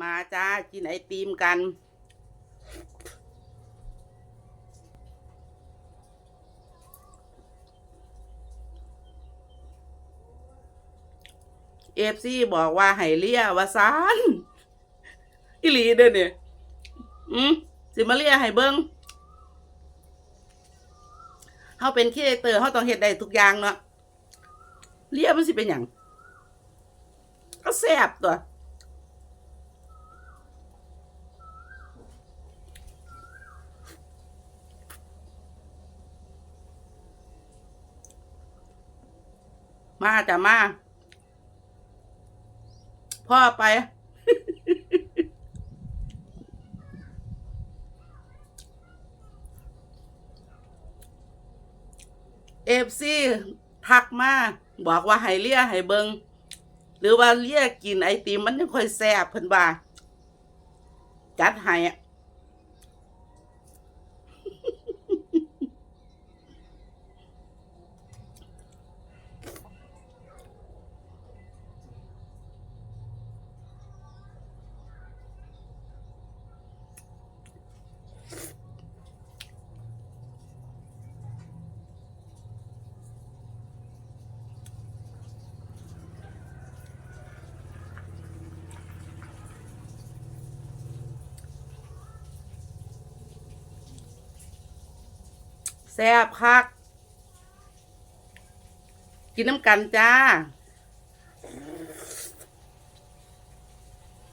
มาจ้ากินไอติมกัน เอฟซีบอกว่าให้เลียวาซานอิลีเด้อเนี่ยอืมสิมาเลียให้เบิงเฮาเป็นครีเอเตอร์เฮาต้องเฮ็ดได้ทุกอย่างเนาะเลียมันสิเป็นหยังก็แซ่บตัว มาจ้ะมา พ่อไป เอฟซีทักมา บอกว่าให้เลียให้เบิง หรือว่าเลียกินไอติมมันยังค่อยแซ่บเพิ่นว่า จัดให้ แซ่บคัก กินน้ำกันจ้า